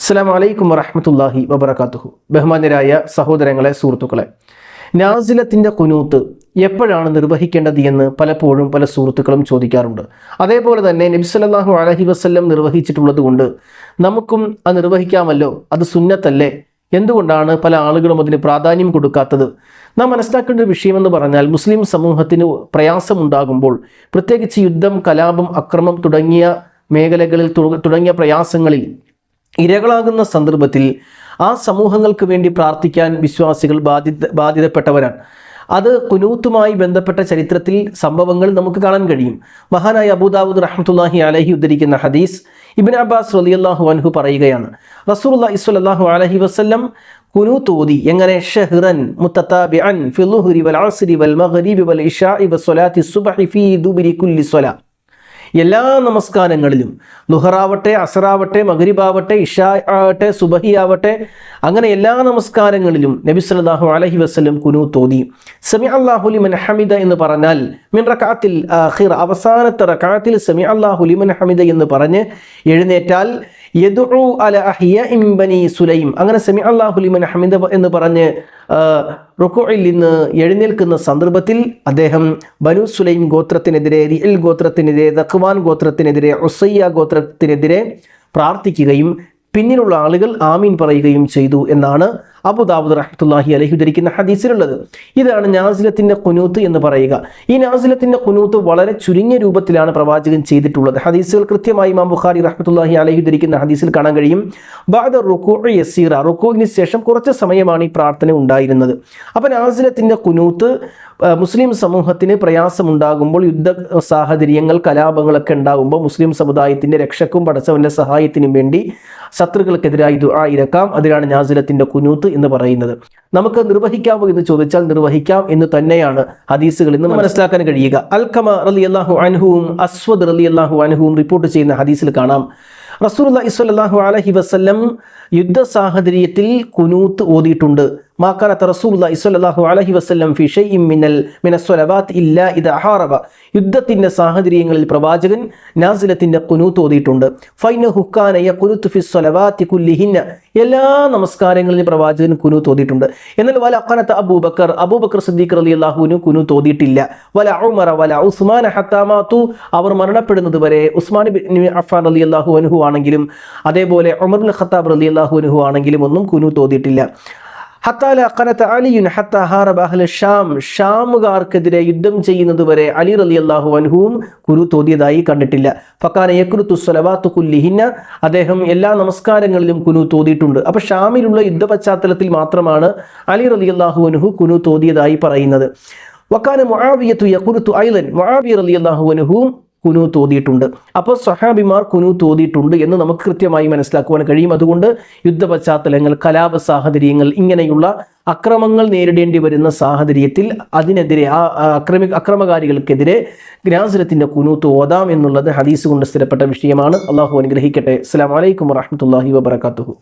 അസ്സാം വലൈക്കും വറഹമത്തല്ലാഹി വബർക്കാത്തുഹു ബഹുമാന്യരായ സഹോദരങ്ങളെ സുഹൃത്തുക്കളെ നാസിലത്തിന്റെ കുനൂത്ത് എപ്പോഴാണ് നിർവഹിക്കേണ്ടത് എന്ന് പലപ്പോഴും പല സുഹൃത്തുക്കളും ചോദിക്കാറുണ്ട്. അതേപോലെ തന്നെ നബി അലഹി വസല്ലം നിർവഹിച്ചിട്ടുള്ളത് കൊണ്ട് നമുക്കും അത് നിർവഹിക്കാമല്ലോ അത് സുന്നത്തല്ലേ? എന്തുകൊണ്ടാണ് പല ആളുകളും അതിന് പ്രാധാന്യം കൊടുക്കാത്തത്? നാം മനസ്സിലാക്കേണ്ട ഒരു വിഷയമെന്ന് പറഞ്ഞാൽ മുസ്ലിം സമൂഹത്തിന് പ്രയാസമുണ്ടാകുമ്പോൾ പ്രത്യേകിച്ച് യുദ്ധം കലാപം അക്രമം തുടങ്ങിയ മേഖലകളിൽ തുടങ്ങിയ പ്രയാസങ്ങളിൽ ഇരകളാകുന്ന സന്ദർഭത്തിൽ ആ സമൂഹങ്ങൾക്ക് വേണ്ടി പ്രാർത്ഥിക്കാൻ വിശ്വാസികൾ ബാധ്യത ബാധിതപ്പെട്ടവരാണ് അത് കുനൂത്തുമായി ബന്ധപ്പെട്ട ചരിത്രത്തിൽ സംഭവങ്ങൾ നമുക്ക് കാണാൻ കഴിയും. മഹാനായ അബൂദാവൂദ് റഹ്മത്തുല്ലാഹി അലഹി ഉദ്ധരിക്കുന്ന ഹദീസ് ഇബിൻ അബ്ബാസ് റളിയല്ലാഹു അൻഹു പറയുകയാണ്. റസൂലുള്ളാഹി സ്വല്ലല്ലാഹു അലൈഹി വസല്ലം കുനു തോതി എങ്ങനെ? ഷഹ്റൻ മുത്തതാബിഅൻ ഫിലുഹുരി വൽ ആസിരി വൽ വൽ സുബ്ഹി ഫീ ദുബരി കുല്ലി സ്വലാ. എല്ലാ നമസ്കാരങ്ങളിലും. ലുഹറാവട്ടെ അസറാവട്ടെ മകരിബാവട്ടെ ഇഷാ ആവട്ടെ സുബഹി ആവട്ടെ അങ്ങനെ എല്ലാ നമസ്കാരങ്ങളിലും നബി സല്ലല്ലാഹു അലഹി വസ്ലം കുനു തോതി സമി അള്ളാഹുലി ഹമിദ എന്ന് പറഞ്ഞാൽ മിൻ റക്കാത്തിൽ ആഖിർ അവസാനത്തെ റക്കാത്തിൽ സമി അള്ളാഹുലി ഹമിദ എന്ന് പറഞ്ഞ് എഴുന്നേറ്റാൽ യദുഉ അല അഹിയ ബനി സുലൈം. അങ്ങനെ സമി അള്ളാഹുലി ഹമിദ എന്ന് പറഞ്ഞ് റുക്കുയിൽ നിന്ന് എഴുന്നേൽക്കുന്ന സന്ദർഭത്തിൽ അദ്ദേഹം ബനു സുലൈം ഗോത്രത്തിനെതിരെ റിയൽ ഗോത്രത്തിനെതിരെ ദഖ്വാൻ ഗോത്രത്തിനെതിരെ ഒസയ്യ ഗോത്രത്തിനെതിരെ പ്രാർത്ഥിക്കുകയും പിന്നിലുള്ള ആളുകൾ ആമീൻ പറയുകയും ചെയ്തു എന്നാണ് അബുദാബുദ് റഹ്മത്തുല്ലാഹി അലഹി ഉദ്ധരിക്കുന്ന ഹദീസിലുള്ളത്. ഇതാണ് നാസിലത്തിന്റെ കുനൂത്ത് എന്ന് പറയുക. ഈ നാസിലത്തിന്റെ കുനൂത്ത് വളരെ ചുരുങ്ങിയ രൂപത്തിലാണ് പ്രവാചകൻ ചെയ്തിട്ടുള്ളത്. ഹദീസുകൾ കൃത്യമായി ഇമാം ബുഖാരി റഹ്മത്തുല്ലാഹി അലഹി ഉദ്ധരിക്കുന്ന ഹദീസിൽ കാണാൻ കഴിയും. ബാദ റുക്കു യസീറ. റുക്കോവിന് ശേഷം കുറച്ച് സമയമാണ് ഈ പ്രാർത്ഥന ഉണ്ടായിരുന്നത്. അപ്പം നാസിലത്തിന്റെ കുനൂത്ത് മുസ്ലിം സമൂഹത്തിന് പ്രയാസമുണ്ടാകുമ്പോൾ യുദ്ധ സാഹചര്യങ്ങൾ കലാപങ്ങളൊക്കെ ഉണ്ടാകുമ്പോൾ മുസ്ലിം സമുദായത്തിന്റെ രക്ഷക്കും പടച്ചവന്റെ സഹായത്തിനും വേണ്ടി ശത്രുക്കൾക്കെതിരായി ദുആ ഇരക്കാം അതിനാണ് നാസിലത്തിന്റെ കുനൂത്ത് എന്ന് പറയുന്നത്. നമുക്ക് നിർവഹിക്കാമോ എന്ന് ചോദിച്ചാൽ നിർവഹിക്കാം എന്ന് തന്നെയാണ് ഹദീസുകളിൽ നിന്ന് മനസ്സിലാക്കാൻ കഴിയുക. അൽഖമ റലി അള്ളാഹു അൻഹുവും അസ്വദ് റലി അള്ളാഹു അൻഹുവും റിപ്പോർട്ട് ചെയ്യുന്ന ഹദീസിൽ കാണാം. സ്വല്ലല്ലാഹു അലൈഹി വസല്ലം യുദ്ധ സാഹചര്യത്തിൽ കുനൂത്ത് ഓതിയിട്ടുണ്ട്. മാക്കാനത്ത് സ്വല്ലല്ലാഹു അലൈഹി വസല്ലം ഫി ഷൈഇൻ മിനൽ ഇല്ലാ ഇദ ഹാറബ യുദ്ധത്തിന്റെ സാഹചര്യങ്ങളിൽ പ്രവാചകൻ നാസിലത്തിന്റെ കുനൂത്ത് ഓതിയിട്ടുണ്ട്. ഫൈന ഹുക്കാന കുനുത്ത് ഫി സ്വലവാത്തി കുല്ലിഹിന്ന. എല്ലാ നമസ്കാരങ്ങളിലും പ്രവാചകൻ കുനൂത്ത് ഓതിയിട്ടുണ്ട്. എന്നാൽ വല അക്കാനത്ത് അബൂബക്കർ അബൂബക്കർ സിദ്ദീഖ് അള്ളാഹുവിനും കുനൂത്ത് ഓതിയിട്ടില്ല. വല ഉമറ വല ഉസ്മാൻ ഹത്താമാത്തു അവർ മരണപ്പെടുന്നത് വരെ ഉസ്മാൻ അഫാൻ അലി അള്ളാഹു അനുഹു ആണെങ്കിലും അതേപോലെ ഉമർ ഖത്താബ് റളിയല്ലാഹു അൻഹു ആണെങ്കിലും ഒന്നും കുനു തോന്നിയിട്ടില്ല ഹത്താല അക്കനത്ത് അലിയുൻ ഹത്ത ഹാറബ അഹ്ല ഷാം. ഷാമുകാർക്കെതിരെ യുദ്ധം ചെയ്യുന്നത് വരെ അലി റലി അള്ളാഹു അൻഹുവും കുരു തോതിയതായി കണ്ടിട്ടില്ല. ഫക്കാന യക്രുത്തു സ്വലവാത്തു കുല്ലിഹിന്ന. അദ്ദേഹം എല്ലാ നമസ്കാരങ്ങളിലും കുനു തോതിയിട്ടുണ്ട്. അപ്പൊ ഷാമിലുള്ള യുദ്ധ പശ്ചാത്തലത്തിൽ മാത്രമാണ് അലി റലി അള്ളാഹു അൻഹു കുനു തോതിയതായി പറയുന്നത്. വക്കാന മുആവിയത്തു യക്കുരുത്തു ഐലൻ. മുആവിയ റലി അള്ളാഹു അൻഹുവും കുനു തോതിയിട്ടുണ്ട് അപ്പോൾ സഹാബിമാർ കുനു തോതിയിട്ടുണ്ട് എന്ന് നമുക്ക് കൃത്യമായി മനസ്സിലാക്കുവാൻ കഴിയും. അതുകൊണ്ട് യുദ്ധ പശ്ചാത്തലങ്ങൾ കലാപ സാഹചര്യങ്ങൾ ഇങ്ങനെയുള്ള അക്രമങ്ങൾ നേരിടേണ്ടി വരുന്ന സാഹചര്യത്തിൽ അതിനെതിരെ ആ അക്രമി അക്രമകാരികൾക്കെതിരെ ഗ്രാസുരത്തിന്റെ കുനൂത്ത് ഓതാം എന്നുള്ളത് ഹദീസ് കൊണ്ട് സ്ഥിരപ്പെട്ട വിഷയമാണ്. അള്ളാഹു അനുഗ്രഹിക്കട്ടെ. അസ്സാം വലൈക്കും വാഹമത്തല്ലാഹി വബർക്കാത്തുഹു